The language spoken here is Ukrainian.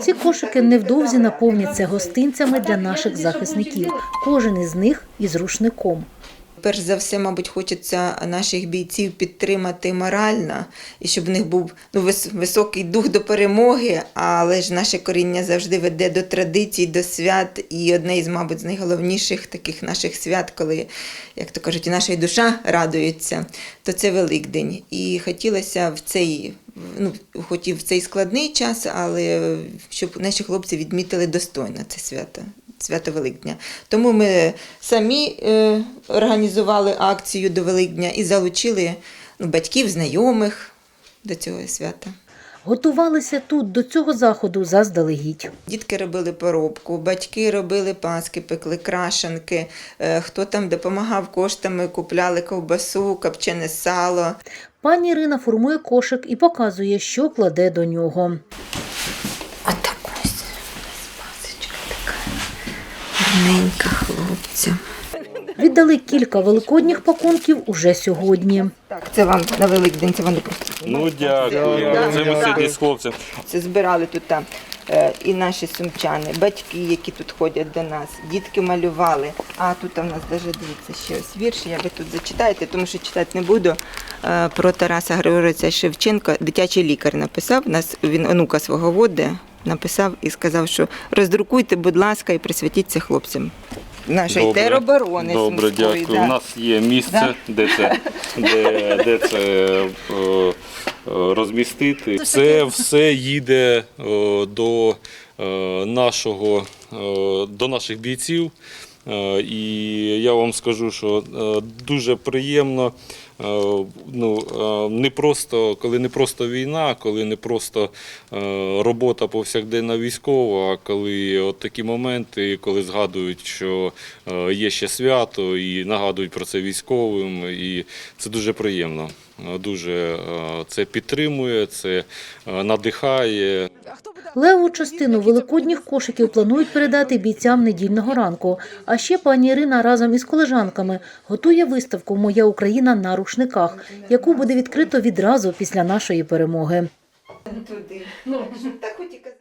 Ці кошики невдовзі наповняться гостинцями для наших захисників. Кожен із них із рушником. Перш за все, мабуть, хочеться наших бійців підтримати морально, і щоб в них був ну, високий дух до перемоги, але ж наше коріння завжди веде до традицій, до свят. І одне із, мабуть, з найголовніших таких наших свят, коли, як то кажуть, і наша душа радується, то це Великдень. І хотілося в цей, ну, хоч і в цей складний час, але щоб наші хлопці відмітили достойно це свято. Свято Великдня. Тому ми самі е, організували акцію до Великдня і залучили ну, батьків, знайомих до цього свята. Готувалися тут до цього заходу заздалегідь. Дітки робили поробку, батьки робили паски, пекли крашенки, е, хто там допомагав коштами, купляли ковбасу, копчене сало. Пані Ірина формує кошик і показує, що кладе до нього. А так ось у нас пасочка така гарненька хлопця. Віддали кілька великодніх пакунків уже сьогодні. Так, це вам на Великдень, це вони просто. Ну дякую. Це ми сьогодні з хлопцем. Це збирали тут там е, і наші сумчани, батьки, які тут ходять до нас, дітки малювали. А тут у нас навіть дивіться ще ось вірш, я ви тут зачитаєте, тому що читати не буду. Е, Про Тараса Григоровича Шевченка дитячий лікар написав. Нас він онука свого води написав і сказав, що роздрукуйте, будь ласка, і присвятіться хлопцям. Нашої тероборони. Добре, дякую. да. У нас є місце, де це, де, де це е, е, розмістити. Це все їде е, до нашого до наших бійців. Е, І я вам скажу, що е, дуже приємно, е, ну, не просто, коли не просто війна, коли не просто робота повсякденна військова, а коли от такі моменти, коли згадують, що є ще свято і нагадують про це військовим, і це дуже приємно. Дуже це підтримує, це надихає. Леву частину великодніх кошиків планують передати бійцям недільного ранку. А ще пані Ірина разом із колежанками готує виставку Моя Україна на рушниках, яку буде відкрито відразу після нашої перемоги.